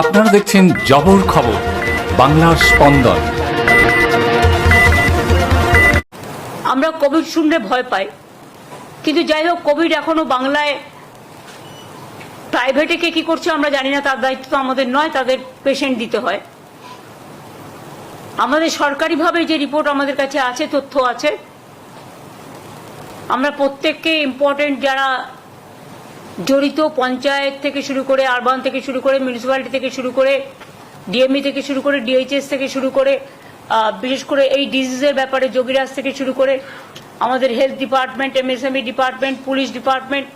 আপনারা দেখছেন জবর খবর, বাংলার স্পন্দন। আমরা কোভিড শুনলে ভয় পাই। কিন্তু যাই হোক, কোভিড এখনও বাংলায় প্রাইভেটে কে কি করছে আমরা জানি না, তার দায়িত্ব তো আমাদের নয়, তাদের পেশেন্ট দিতে হয়। আমাদের সরকারিভাবে যে রিপোর্ট আমাদের কাছে আছে, তথ্য আছে। আমরা প্রত্যেককে ইম্পর্টেন্ট যারা জড়িত পঞ্চায়েত থেকে শুরু করে আরবান থেকে শুরু করে মিউনিসিপ্যালিটি থেকে শুরু করে ডিএমই থেকে শুরু করে ডিএইচএস থেকে শুরু করে বিশেষ করে এই ডিজিজের ব্যাপারে যোগীরাজ থেকে শুরু করে আমাদের health department, MSME department, police department,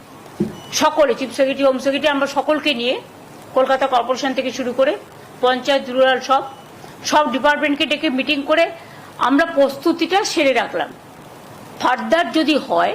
সকলে, চিফ সেক্রেটারি, হোম সেক্রেটারি, আমরা সকলকে নিয়ে কলকাতা কর্পোরেশন থেকে শুরু করে পঞ্চায়েত, রুরাল সব সব ডিপার্টমেন্টকে ডেকে মিটিং করে আমরা প্রস্তুতিটা সেরে রাখলাম। ফার্দার যদি হয়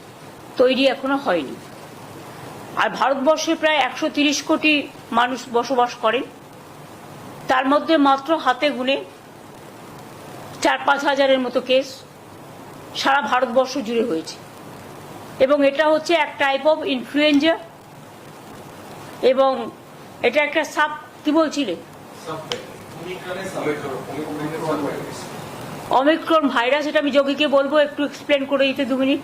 তৈরি এখনও হয়নি। আর ভারতবর্ষে প্রায় একশো তিরিশ কোটি মানুষ বসবাস করেন। তার মধ্যে মাত্র হাতে গুনে চার পাঁচ হাজারের মতো কেস সারা ভারতবর্ষ জুড়ে হয়েছে। এবং এটা হচ্ছে এক টাইপ অফ ইনফ্লুয়েঞ্জা এবং এটা একটা সাপ কি বলছিলে? অমিক্রন ভাইরাস এটা আমি যোগীকে বলব একটু এক্সপ্লেন করে দিতে দু মিনিট।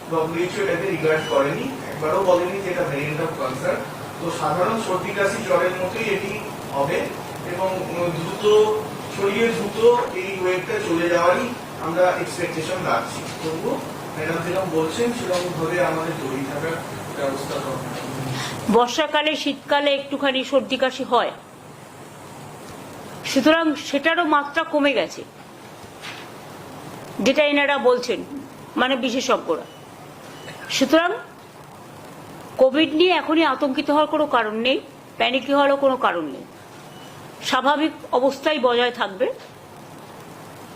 রিগার্ড করেনি, একবারও বলেনি যে এটা ভ্যারিয়েন্ট অফ কনসার্ন তো সাধারণ সর্দি কাশি জ্বরের মতোই এটি হবে এবং দ্রুত, ছড়িয়ে দ্রুত এই চলে যাওয়ারই আমরা এক্সপেকটেশন রাখছি। তবুও ম্যাডাম যেরকম বলছেন সেরকম ভাবে আমাদের থাকার ব্যবস্থা বর্ষাকালে, শীতকালে একটুখানি সর্দি কাশি হয়। সুতরাং সেটারও মাত্রা কমে গেছে। যেটা এনারা বলছেন মানে বিশেষজ্ঞরা। সুতরাং কোভিড নিয়ে এখনই আতঙ্কিত হওয়ার কোনো কারণ নেই প্যানিক হওয়ারও কোনো কারণ নেই। স্বাভাবিক অবস্থাই বজায় থাকবে।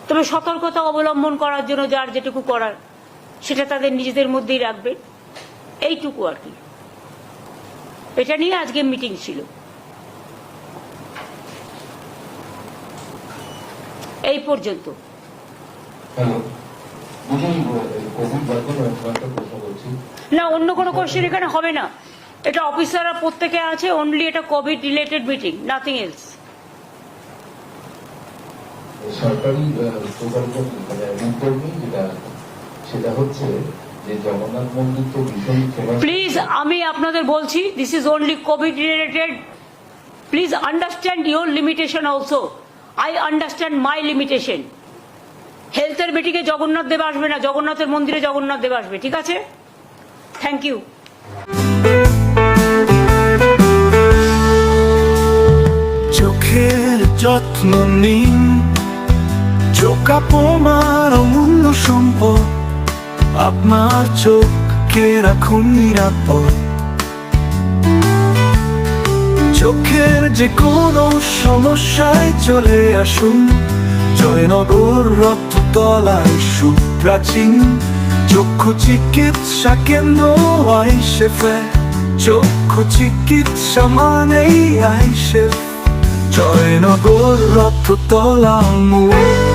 তবে সতর্কতা অবলম্বন করার জন্য যার যেটুকু করার, সেটা তাদের নিজেদের মধ্যেই রাখবে। এইটুকু আর কি। এটা নিয়ে আজকে মিটিং ছিল। এই পর্যন্ত। না অন্য কোনো কোশ্চেন এখানে হবে না। এটা অফিসাররা প্রত্যেকে আছে অনলি এটা COVID related meeting nothing else সরকারি মানে যেটা সেটা হচ্ছে জগন্নাথ মন্দির তো ভীষণ প্লিজ আমি আপনাদের বলছি this is only COVID related please understand your limitation also I understand my limitation হেলথের বেটিকে জগন্নাথ দেব আসবে না, জগন্নাথের মন্দিরে জগন্নাথ দেব আসবে, ঠিক আছে? থ্যাংক ইউ চোখের যত্ন নিন, চোখ আপনার অমূল্য সম্পদ, আপনার চোখকে রাখুন নিরাপদ। চোখের যে কোনো সমস্যায় চলে আসুন, জয়নগর রক্ততলায় সুপ্রাচীন চক্ষু চিকিৎসা কেন্দ্র আইসেফে চক্ষু চিকিৎসা মানেই আইসেফ। জয়নগর রক্ততলা মোড়